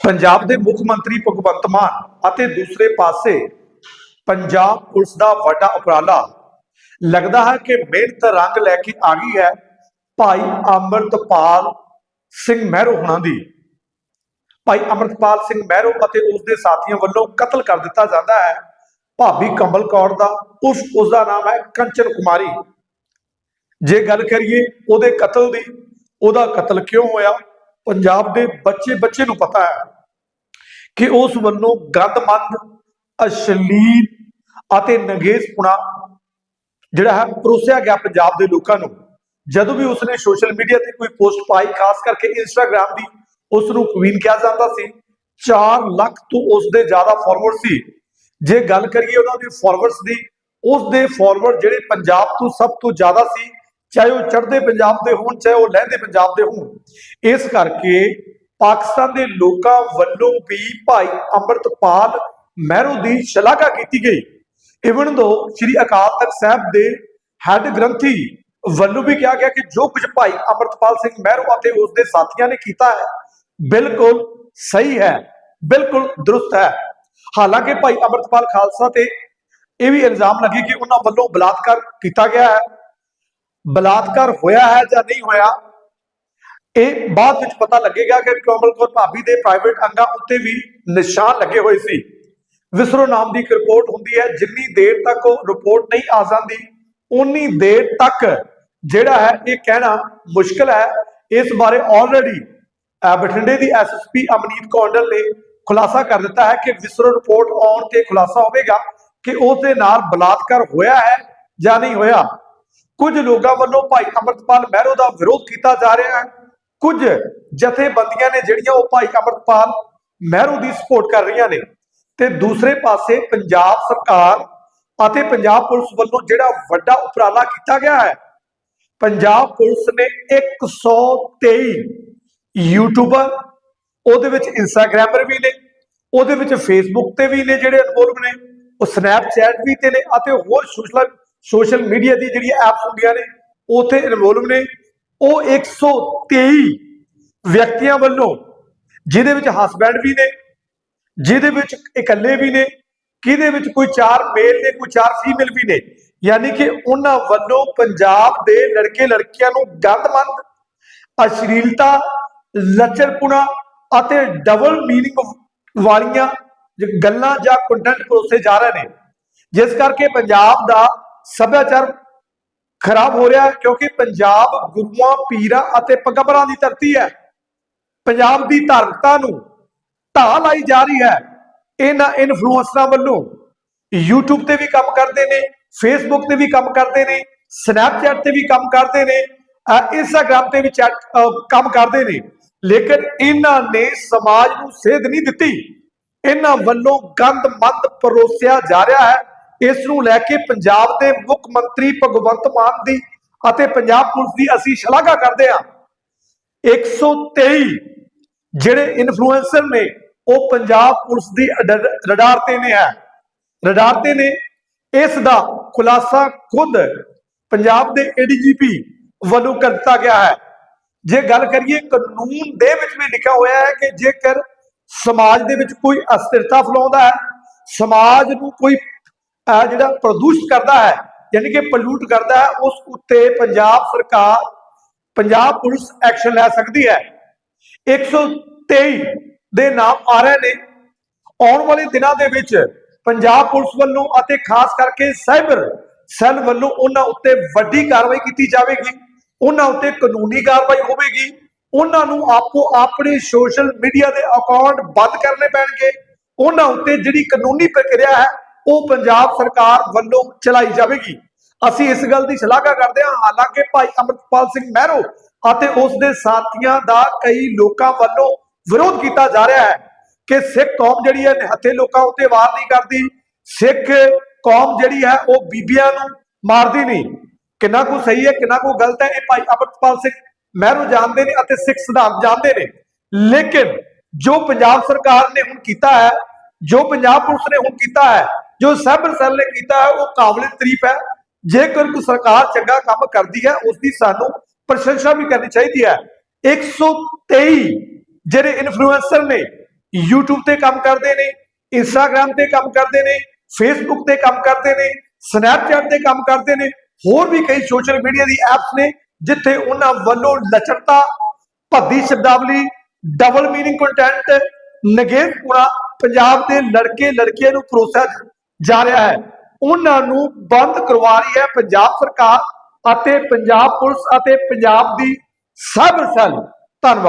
ਪੰਜਾਬ ਦੇ ਮੁੱਖ ਮੰਤਰੀ ਭਗਵੰਤ ਮਾਨ ਅਤੇ ਦੂਸਰੇ ਪਾਸੇ ਪੰਜਾਬ ਪੁਲਿਸ ਦਾ ਵੱਡਾ ਉਪਰਾਲਾ। ਲੱਗਦਾ ਹੈ ਕਿ ਮਿਹਨਤ ਰੰਗ ਲੈ ਕੇ ਆ ਗਈ ਹੈ ਭਾਈ ਅਮਰਤਪਾਲ ਸਿੰਘ ਮਹਿਰੋ ਹੁਣਾਂ ਦੀ। ਭਾਈ ਅਮਰਤਪਾਲ ਸਿੰਘ ਮਹਿਰੋ ਅਤੇ ਉਸ ਦੇ ਸਾਥੀਆਂ ਵੱਲੋਂ ਕਤਲ ਕਰ ਦਿੱਤਾ ਜਾਂਦਾ ਹੈ। ਭਾਬੀ ਕੰਬਲ ਕੌਰ ਦਾ, ਉਸ ਉਸ ਦਾ ਨਾਮ ਹੈ ਕੰਚਨ ਕੁਮਾਰੀ। ਜੇ ਗੱਲ ਕਰੀਏ ਉਹਦੇ ਕਤਲ ਦੀ, ਉਹਦਾ ਕਤਲ ਕਿਉਂ ਹੋਇਆ? ਪੰਜਾਬ ਦੇ ਬੱਚੇ ਬੱਚੇ ਨੂੰ ਪਤਾ ਹੈ ਕਿ ਉਸ ਵੱਲੋਂ ਗੰਦਮੰਦ, ਅਸ਼ਲੀਲ ਅਤੇ ਨਗੇਜ਼ਪੁਣਾ ਜਿਹੜਾ ਹੈ ਪਰੋਸਿਆ ਗਿਆ ਪੰਜਾਬ ਦੇ ਲੋਕਾਂ ਨੂੰ। ਜਦੋਂ ਵੀ ਉਸਨੇ ਸੋਸ਼ਲ ਮੀਡੀਆ ਤੇ ਕੋਈ ਪੋਸਟ ਪਾਈ, ਖਾਸ ਕਰਕੇ ਇੰਸਟਾਗ੍ਰam ਦੀ ਉਸ ਨੂੰ ਕੁਈਨ ਕਿਹਾ ਜਾਂਦਾ ਸੀ 4 ਲੱਖ ਤੋਂ ਉਸ ਦੇ ਜ਼ਿਆਦਾ ਫਾਲੋਅਰ ਸੀ। ਜੇ ਗੱਲ ਕਰੀਏ ਉਹਨਾਂ ਦੇ ਫਾਲੋਅਰਸ ਦੀ ਉਸ ਦੇ ਫਾਲੋਅਰ ਜਿਹੜੇ ਪੰਜਾਬ ਤੋਂ ਸਭ ਤੋਂ ਜ਼ਿਆਦਾ ਸੀ ਚਾਹੇ ਉਹ ਚੜ੍ਹਦੇ ਪੰਜਾਬ ਦੇ ਹੋਣ, ਚਾਹੇ ਉਹ ਲਹਿੰਦੇ ਪੰਜਾਬ ਦੇ ਹੋਣ। ਇਸ ਕਰਕੇ ਪਾਕਿਸਤਾਨ ਦੇ ਲੋਕਾਂ ਵੱਲੋਂ ਵੀ ਭਾਈ ਅੰਮ੍ਰਿਤਪਾਲ ਮਹਿਰੂ ਦੀ ਸ਼ਲਾਘਾ ਕੀਤੀ ਗਈ। ਇਵਨ ਦੋ ਸ੍ਰੀ ਅਕਾਲ ਤਖਤ ਸਾਹਿਬ ਦੇ ਹੈੱਡ ਗ੍ਰੰਥੀ ਵੱਲੋਂ ਵੀ ਕਿਹਾ ਗਿਆ ਕਿ ਜੋ ਕੁਝ ਭਾਈ ਅੰਮ੍ਰਿਤਪਾਲ ਸਿੰਘ ਮਹਿਰੂ ਅਤੇ ਉਸ ਦੇ ਸਾਥੀਆਂ ਨੇ ਕੀਤਾ ਹੈ, ਬਿਲਕੁਲ ਸਹੀ ਹੈ, ਬਿਲਕੁਲ ਦਰੁਸਤ ਹੈ। ਹਾਲਾਂਕਿ ਭਾਈ ਅੰਮ੍ਰਿਤਪਾਲ ਖਾਲਸਾ ਤੇ ਇਹ ਵੀ ਇਲਜ਼ਾਮ ਲੱਗੇ ਕਿ ਉਹਨਾਂ ਵੱਲੋਂ ਬਲਾਤਕਾਰ ਕੀਤਾ ਗਿਆ ਹੈ। ਬਲਾਤਕਾਰ ਹੋਇਆ ਹੈ ਜਾਂ ਨਹੀਂ ਹੋਇਆ, ਇਹ ਬਾਅਦ ਵਿੱਚ ਪਤਾ ਲੱਗੇਗਾ ਕਿ ਕੋਮਲ ਕੌਰ ਭਾਬੀ ਦੇ ਪ੍ਰਾਈਵੇਟ ਅੰਗਾਂ ਉੱਤੇ ਵੀ ਨਿਸ਼ਾਨ ਲੱਗੇ ਹੋਏ ਸੀ। ਵਿਸਰੋ ਨਾਮ ਦੀ ਇੱਕ ਰਿਪੋਰਟ ਹੁੰਦੀ ਹੈ, ਜਿੰਨੀ ਦੇਰ ਤੱਕ ਉਹ ਰਿਪੋਰਟ ਨਹੀਂ ਆ ਜਾਂਦੀ ਉਨੀ ਦੇਰ ਤੱਕ ਜਿਹੜਾ ਹੈ ਇਹ ਕਹਿਣਾ ਮੁਸ਼ਕਲ ਹੈ। ਇਸ ਬਾਰੇ ਆਲਰੇਡੀ ਬਠਿੰਡੇ ਦੀ ਐਸਐਸਪੀ ਅਮਨੀਤ ਕੌਂਡਲ ਨੇ ਖੁਲਾਸਾ ਕਰ ਦਿੱਤਾ ਹੈ ਕਿ ਵਿਸਰੋ ਰਿਪੋਰਟ ਆਉਣ ਤੇ ਖੁਲਾਸਾ ਹੋਵੇਗਾ ਕਿ ਉਸ ਦੇ ਨਾਲ ਬਲਾਤਕਾਰ ਹੋਇਆ ਹੈ ਜਾਂ ਨਹੀਂ ਹੋਇਆ। ਕੁਝ ਲੋਕਾਂ ਵੱਲੋਂ ਭਾਈ ਅਮਰਤਪਾਲ ਮਹਿਰੋ ਦਾ ਵਿਰੋਧ ਕੀਤਾ ਜਾ ਰਿਹਾ ਹੈ। ਕੁਝ ਜਥੇਬੰਦੀਆਂ ਨੇ ਜਿਹੜੀਆਂ ਉਹ ਭਾਈ ਅਮਰਤਪਾਲ ਮਹਿਰੋ ਦੀ ਸਪੋਰਟ ਕਰ ਰਹੀਆਂ ਨੇ ਤੇ ਦੂਸਰੇ ਪਾਸੇ ਪੰਜਾਬ ਸਰਕਾਰ ਅਤੇ ਪੰਜਾਬ ਪੁਲਿਸ ਵੱਲੋਂ ਜਿਹੜਾ ਵੱਡਾ ਉਪਰਾਲਾ ਕੀਤਾ ਗਿਆ ਹੈ, ਪੰਜਾਬ ਪੁਲਿਸ ਨੇ 123 ਯੂਟਿਊਬਰ, ਉਹਦੇ ਵਿੱਚ ਇੰਸਟਾਗ੍ਰਾਮਰ ਵੀ ਨੇ, ਉਹਦੇ ਵਿੱਚ ਫੇਸਬੁੱਕ ਤੇ ਵੀ ਨੇ ਜਿਹੜੇ ਇਨਵੋਲਵ ਨੇ, ਉਹ ਸਨੈਪਚੈਟ ਵੀ ਤੇ ਨੇ ਅਤੇ ਹੋਰ ਸੋਸ਼ਲ ਸੋਸ਼ਲ ਮੀਡੀਆ ਦੀ ਜਿਹੜੀਆਂ ਐਪਸ ਹੁੰਦੀਆਂ ਨੇ, ਉਥੇ ਇਨਵੋਲਵ ਨੇ। ਉਹ 123 ਵਿਅਕਤੀਆਂ ਵੱਲੋਂ, ਜਿਹਦੇ ਵਿੱਚ ਹਸਬੈਂਡ ਵੀ ਨੇ, ਜਿਹਦੇ ਵਿੱਚ ਇਕੱਲੇ ਵੀ ਨੇ, ਕਿਹਦੇ ਵਿੱਚ ਕੋਈ ਚਾਰ ਮੇਲ ਨੇ, ਕੋਈ ਚਾਰ ਫੀਮੇਲ ਵੀ ਨੇ। ਯਾਨੀ ਕਿ ਉਹਨਾਂ ਵੱਲੋਂ ਪੰਜਾਬ ਦੇ ਲੜਕੇ ਲੜਕੀਆਂ ਨੂੰ ਗੰਦਮੰਦ, ਅਸ਼ਲੀਲਤਾ, ਲਚਰਪੁਣਾ ਅਤੇ ਡਬਲ ਮੀਨਿੰਗ ਵਾਲੀਆਂ ਗੱਲਾਂ ਜਾਂ ਕੰਟੈਂਟ ਪਰੋਸੇ ਜਾ ਰਹੇ ਨੇ। ਜਿਸ ਕਰਕੇ ਪੰਜਾਬ ਦਾ ਸੱਭਿਆਚਾਰ ਖਰਾਬ ਹੋ ਰਿਹਾ ਹੈ ਕਿਉਂਕਿ ਪੰਜਾਬ ਗੁਰੂਆਂ, ਪੀਰਾਂ ਅਤੇ ਪਗਬਰਾਂ ਦੀ ਧਰਤੀ ਹੈ। ਪੰਜਾਬ ਦੀ ਧਾਰਮਿਕਤਾ ਨੂੰ ਢਾਹ ਲਾਈ ਜਾ ਰਹੀ ਹੈ। ਇਹਨਾਂ ਇਨਫਲੂਐਂਸਰਾਂ ਵੱਲੋਂ YouTube ਤੇ ਵੀ ਕੰਮ ਕਰਦੇ ਨੇ, Facebook ਤੇ ਵੀ ਕੰਮ ਕਰਦੇ ਨੇ, Snapchat ਤੇ ਵੀ ਕੰਮ ਕਰਦੇ ਨੇ ਅਹ Instagram ਤੇ ਵੀ ਚੈਟ ਕੰਮ ਕਰਦੇ ਨੇ। ਲੇਕਿਨ ਇਹਨਾਂ ਨੇ ਸਮਾਜ ਨੂੰ ਸੇਧ ਨਹੀਂ ਦਿੱਤੀ। ਇਹਨਾਂ ਵੱਲੋਂ ਗੰਦ ਮੰਦ ਪਰੋਸਿਆ ਜਾ ਰਿਹਾ ਹੈ। ਇਸ ਨੂੰ ਲੈ ਕੇ ਪੰਜਾਬ ਦੇ ਮੁੱਖ ਮੰਤਰੀ ਭਗਵੰਤ ਮਾਨ ਦੀ ਅਤੇ ਪੰਜਾਬ ਪੁਲਿਸ ਦੀ ਅਸੀਂ ਸ਼ਲਾਘਾ ਕਰਦੇ ਹਾਂ। 123 ਜਿਹੜੇ ਇਨਫਲੂਐਂਸਰ ਨੇ, ਉਹ ਪੰਜਾਬ ਪੁਲਿਸ ਦੀ ਅਡ- ਰਡਾਰ ਤੇ ਨੇ ਹੈ। ਰਡਾਰ ਤੇ ਨੇ। ਇਸ ਦਾ ਖੁਲਾਸਾ ਖੁਦ ਪੰਜਾਬ ਦੇ ਏਡੀਜੀਪੀ ਵੱਲੋਂ ਕਰ ਦਿੱਤਾ ਗਿਆ ਹੈ। ਜੇ ਗੱਲ ਕਰੀਏ, ਕਾਨੂੰਨ ਦੇ ਵਿੱਚ ਵੀ ਲਿਖਿਆ ਹੋਇਆ ਹੈ ਕਿ ਜੇਕਰ ਸਮਾਜ ਦੇ ਵਿੱਚ ਕੋਈ ਅਸਥਿਰਤਾ ਫੈਲਾਉਂਦਾ ਹੈ, ਸਮਾਜ ਨੂੰ ਕੋਈ ਜਿਹੜਾ ਪ੍ਰਦੂਸ਼ਿਤ ਕਰਦਾ ਹੈ, ਯਾਨੀ ਕਿ ਪੋਲੂਟ ਕਰਦਾ ਹੈ, ਉਸ ਉੱਤੇ ਪੰਜਾਬ ਸਰਕਾਰ, ਪੰਜਾਬ ਪੁਲਿਸ ਐਕਸ਼ਨ ਲੈ ਸਕਦੀ ਹੈ। 123 ਦੇ ਨਾਮ ਆ ਰਹੇ ਨੇ। ਆਉਣ ਵਾਲੇ ਦਿਨਾਂ ਦੇ ਵਿੱਚ ਪੰਜਾਬ ਪੁਲਿਸ ਵੱਲੋਂ ਅਤੇ ਖਾਸ ਕਰਕੇ ਸਾਈਬਰ ਸੈੱਲ ਵੱਲੋਂ ਉਹਨਾਂ ਉੱਤੇ ਵੱਡੀ ਕਾਰਵਾਈ ਕੀਤੀ ਜਾਵੇਗੀ। ਉਹਨਾਂ ਉੱਤੇ ਕਾਨੂੰਨੀ ਕਾਰਵਾਈ ਹੋਵੇਗੀ। ਉਹਨਾਂ ਨੂੰ ਆਪੋ ਆਪਣੇ ਸੋਸ਼ਲ ਮੀਡੀਆ ਦੇ ਅਕਾਊਂਟ ਬੰਦ ਕਰਨੇ ਪੈਣਗੇ। ਉਹਨਾਂ ਉੱਤੇ ਜਿਹੜੀ ਕਾਨੂੰਨੀ ਪ੍ਰਕਿਰਿਆ ਹੈ ਉਹ ਪੰਜਾਬ ਸਰਕਾਰ ਵੱਲੋਂ ਚਲਾਈ ਜਾਵੇਗੀ। ਅਸੀਂ ਇਸ ਗੱਲ ਦੀ ਸ਼ਲਾਘਾ ਕਰਦੇ ਹਾਂ। ਹਾਲਾਂਕਿ ਭਾਈ ਅਮਰਪਾਲ ਸਿੰਘ ਮਹਿਰੋ ਅਤੇ ਉਸ ਦੇ ਸਾਥੀਆਂ ਦਾ ਕਈ ਲੋਕਾਂ ਵੱਲੋਂ ਵਿਰੋਧ ਕੀਤਾ ਜਾ ਰਿਹਾ ਹੈ ਕਿ ਸਿੱਖ ਕੌਮ ਜਿਹੜੀ ਹੈ ਨਿਹੱਥੇ ਲੋਕਾਂ ਉੱਤੇ ਵਾਰ ਨਹੀਂ ਕਰਦੀ। ਸਿੱਖ ਕੌਮ ਜਿਹੜੀ ਹੈ ਉਹ ਬੀਬੀਆਂ ਨੂੰ ਮਾਰਦੀ ਨਹੀਂ। ਕਿੰਨਾ ਕੁ ਸਹੀ ਹੈ, ਕਿੰਨਾ ਕੁ ਗਲਤ ਹੈ, ਇਹ ਭਾਈ ਅਮਰਪਾਲ ਸਿੰਘ ਮਹਿਰੋ ਜਾਣਦੇ ਨੇ ਅਤੇ ਸਿੱਖ ਸਿਧਾਂਤ ਜਾਣਦੇ ਨੇ। ਲੇਕਿਨ ਜੋ ਪੰਜਾਬ ਸਰਕਾਰ ਨੇ ਹੁਣ ਕੀਤਾ ਹੈ, ਜੋ ਪੰਜਾਬ ਪੁਲਿਸ ਨੇ ਹੁਣ ਕੀਤਾ ਹੈ ਜੋ ਸਾਈਬਰ ਸੈੱਲ ਨੇ ਕੀਤਾ ਹੈ, ਉਹ ਕਾਬਲੇ ਤਾਰੀਫ ਹੈ। ਜੇਕਰ ਕੋਈ ਸਰਕਾਰ ਚੰਗਾ ਕੰਮ ਕਰਦੀ ਹੈ, ਉਸ ਦੀ ਸਾਨੂੰ ਪ੍ਰਸ਼ੰਸਾ ਵੀ ਕਰਨੀ ਚਾਹੀਦੀ ਹੈ। 123 ਜਿਹੜੇ ਇਨਫਲੂਐਂਸਰ ਨੇ, YouTube ਤੇ ਕੰਮ ਕਰਦੇ ਨੇ, Instagram ਤੇ ਕੰਮ ਕਰਦੇ ਨੇ, Facebook ਤੇ ਕੰਮ ਕਰਦੇ ਨੇ, Snapchat ਤੇ ਕੰਮ ਕਰਦੇ ਨੇ, ਹੋਰ ਵੀ ਕਈ ਸੋਸ਼ਲ ਮੀਡੀਆ ਦੀ ਐਪਸ ਨੇ, ਜਿੱਥੇ ਉਹਨਾਂ ਵੱਲੋਂ ਲਚਰਤਾ, ਭੱਦੀ ਸ਼ਬਦਾਵਲੀ double meaning content Nagetpura Punjab ਦੇ ਲੜਕੇ ਲੜਕੀਆਂ ਨੂੰ ਪਰੋਸਿਆ ਜਾ ਰਿਹਾ ਹੈ। ਉਹਨਾਂ ਨੂੰ ਬੰਦ ਕਰਵਾ ਰਹੀ ਹੈ ਪੰਜਾਬ ਸਰਕਾਰ ਅਤੇ ਪੰਜਾਬ ਪੁਲਿਸ ਅਤੇ ਪੰਜਾਬ ਦੀ ਸਾਈਬਰ ਸੈੱਲ ਧੰਨਵਾਦ।